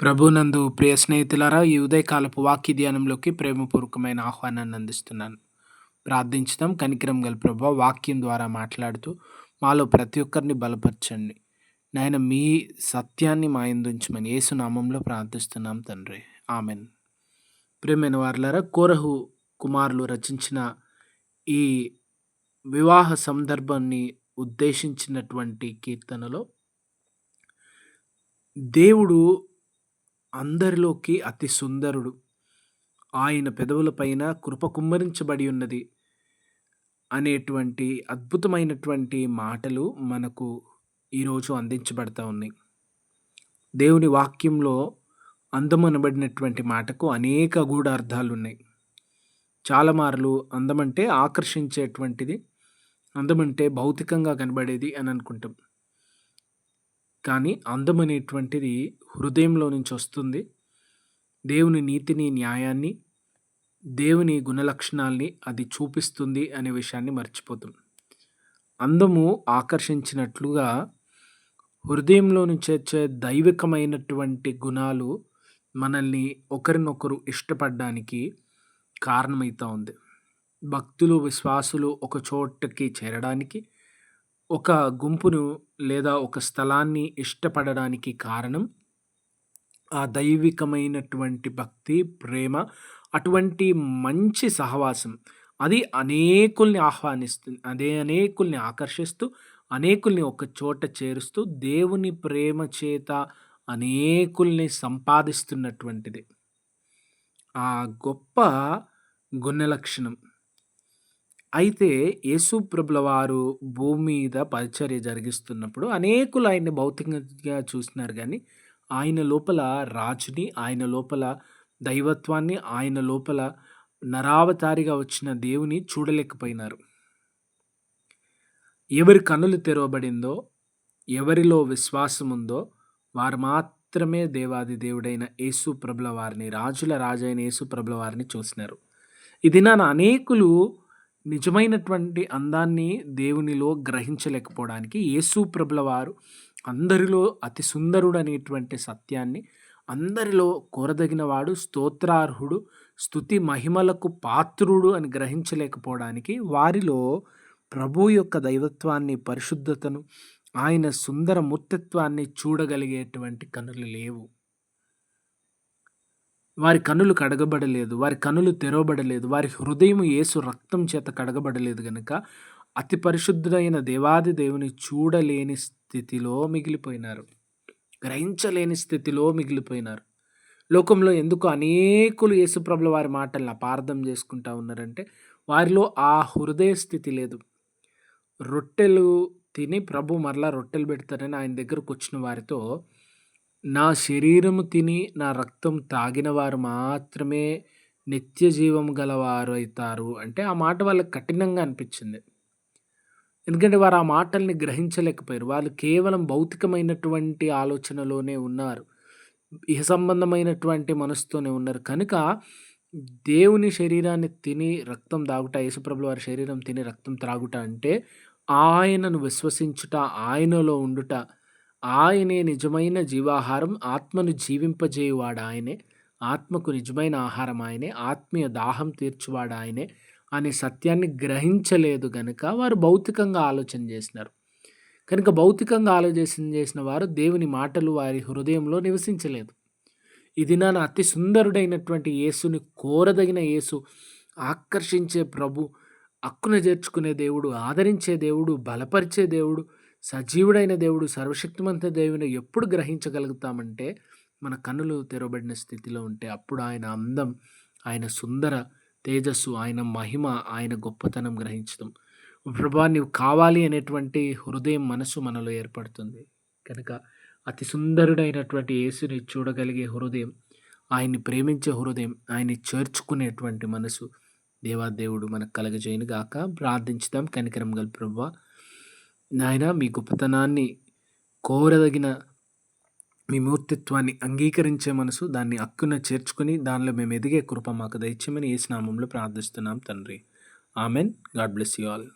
ప్రభునందు ప్రియ స్నేహితులారా ఈ ఉదయకాలపు వాక్య ధ్యానంలోకి ప్రేమపూర్వకమైన ఆహ్వానాన్ని అందిస్తున్నాను. ప్రార్థించడం కనికరం గల ప్రభు వాక్యం ద్వారా మాట్లాడుతూ మాలో ప్రతి ఒక్కరిని బలపరచండి. నాయన మీ సత్యాన్ని మా ఎందుంచమని ప్రార్థిస్తున్నాం తండ్రి. ఆమెన్. ప్రేమైన వారులారా కోరహు కుమారులు రచించిన ఈ వివాహ సందర్భాన్ని ఉద్దేశించినటువంటి కీర్తనలో దేవుడు అందరిలోకి అతి సుందరుడు. ఆయన పెదవులపైన కృప కుమ్మరించబడి ఉన్నది అనేటువంటి అద్భుతమైనటువంటి మాటలు మనకు ఈరోజు అందించబడతా ఉన్నాయి. దేవుని వాక్యంలో అందమనబడినటువంటి మాటకు అనేక గూఢ అర్థాలు ఉన్నాయి చాలామార్లు అందమంటే ఆకర్షించేటువంటిది అందమంటే భౌతికంగా కనబడేది అని అనుకుంటాం. కానీ అందం అనేటువంటిది హృదయంలో నుంచి వస్తుంది. దేవుని నీతిని న్యాయాన్ని దేవుని గుణలక్షణాల్ని అది చూపిస్తుంది అనే విషయాన్ని మర్చిపోతాం. అందము ఆకర్షించినట్లుగా హృదయంలో నుంచి వచ్చే దైవికమైనటువంటి గుణాలు మనల్ని ఒకరినొకరు ఇష్టపడడానికి కారణమవుతూ ఉంది. భక్తులు విశ్వాసులు ఒక చోటకి చేరడానికి ఒక గుంపును లేదా ఒక స్థలాన్ని ఇష్టపడడానికి కారణం? ఆ దైవికమైనటువంటి భక్తి ప్రేమ అటువంటి మంచి సహవాసం. అది అనేకుల్ని ఆహ్వానిస్తుంది అదే అనేకుల్ని ఆకర్షిస్తూ అనేకుల్ని ఒక చోట చేరుస్తూ దేవుని ప్రేమ చేత అనేకుల్ని సంపాదిస్తున్నటువంటిది. ఆ గొప్ప గుణ లక్షణం అయితే యేసుప్రభుల వారు భూమి మీద పరిచర్య జరిగిస్తున్నప్పుడు అనేకులు ఆయన్ని భౌతికంగా చూసినారు కానీ ఆయన లోపల రాజుని ఆయన లోపల దైవత్వాన్ని ఆయన లోపల నరావతారిగా వచ్చిన దేవుని చూడలేకపోయినారు. ఎవరి కనులు తెరవబడిందో ఎవరిలో విశ్వాసం ఉందో వారు మాత్రమే దేవాది దేవుడైన యేసు ప్రభుల వారిని రాజుల రాజైన యేసు ప్రభుల వారిని చూసినారు. ఇది నా అనేకులు నిజమైనటువంటి అందాన్ని దేవునిలో గ్రహించలేకపోవడానికి యేసు ప్రభుల వారు అందరిలో అతి సుందరుడు అనేటువంటి సత్యాన్ని అందరిలో కోరదగినవాడు స్తోత్రార్హుడు స్థుతి మహిమలకు పాత్రుడు అని గ్రహించలేకపోవడానికి వారిలో ప్రభు యొక్క దైవత్వాన్ని పరిశుద్ధతను ఆయన సుందర మూర్తిత్వాన్ని చూడగలిగేటువంటి కనులు లేవు. వారి కనులు కడగబడలేదు వారి కనులు తెరవబడలేదు వారి హృదయం యేసు రక్తం చేత కడగబడలేదు గనుక అతి పరిశుద్ధుడైన దేవాది దేవుని చూడలేని స్థితిలో మిగిలిపోయినారు. గ్రహించలేని స్థితిలో మిగిలిపోయినారు. లోకంలో ఎందుకు అనేకులు యేసుప్రభుల వారి మాటలను అపార్థం చేసుకుంటా ఉన్నారంటే వారిలో ఆ హృదయ స్థితి లేదు. రొట్టెలు తిని ప్రభు మరలా రొట్టెలు పెడతారని ఆయన దగ్గరకు వచ్చిన వారితో నా శరీరము తిని నా రక్తం తాగిన వారు మాత్రమే నిత్య జీవం గలవారు అవుతారు అంటే ఆ మాట వాళ్ళకి కఠినంగా అనిపించింది. ఎందుకంటే వారు ఆ మాటల్ని గ్రహించలేకపోయారు. వాళ్ళు కేవలం భౌతికమైనటువంటి ఆలోచనలోనే ఉన్నారు. ఇహ సంబంధమైనటువంటి మనసుతోనే ఉన్నారు. కనుక దేవుని శరీరాన్ని తిని రక్తం తాగుట యేసుప్రభుల వారి శరీరం తిని రక్తం త్రాగుట అంటే ఆయనను విశ్వసించుట ఆయనలో ఉండుట ఆయనే నిజమైన జీవాహారం ఆత్మను జీవింపజేయువాడు ఆయనే ఆత్మకు నిజమైన ఆహారం ఆయనే ఆత్మీయ దాహం తీర్చువాడు ఆయనే అనే సత్యాన్ని గ్రహించలేదు కనుక వారు భౌతికంగా ఆలోచన చేసినారు. కనుక భౌతికంగా ఆలోచన చేసిన వారు దేవుని మాటలు వారి హృదయంలో నివసించలేదు. ఇది నా అతి సుందరుడైనటువంటి యేసుని కోరదగిన యేసు ఆకర్షించే ప్రభు అక్కున చేర్చుకునే దేవుడు ఆదరించే దేవుడు బలపరిచే దేవుడు సజీవుడైన దేవుడు సర్వశక్తిమంత దేవుని ఎప్పుడు గ్రహించగలుగుతామంటే మన కన్నులు తెరవబడిన స్థితిలో ఉంటే అప్పుడు ఆయన అందం ఆయన సుందర తేజస్సు ఆయన మహిమ ఆయన గొప్పతనం గ్రహించడం. ప్రభా నీవు కావాలి అనేటువంటి హృదయం మనసు మనలో ఏర్పడుతుంది. కనుక అతి సుందరుడైనటువంటి యేసుని చూడగలిగే హృదయం ఆయన్ని ప్రేమించే హృదయం ఆయన్ని చేర్చుకునేటువంటి మనసు దేవాదేవుడు మనకు కలగజేయను గాక ప్రార్థించుదాం. కనికరం గల ప్రభా నాయన మీ గొప్పతనాన్ని కోరదగిన మీ మూర్తిత్వాన్ని అంగీకరించే మనసు దాన్ని అక్కున చేర్చుకుని దానిలో మేము ఎదిగే కృప మాకు దయచేయమని ఏ స్నామంలో ప్రార్థిస్తున్నాం తండ్రి. Amen. God bless you all.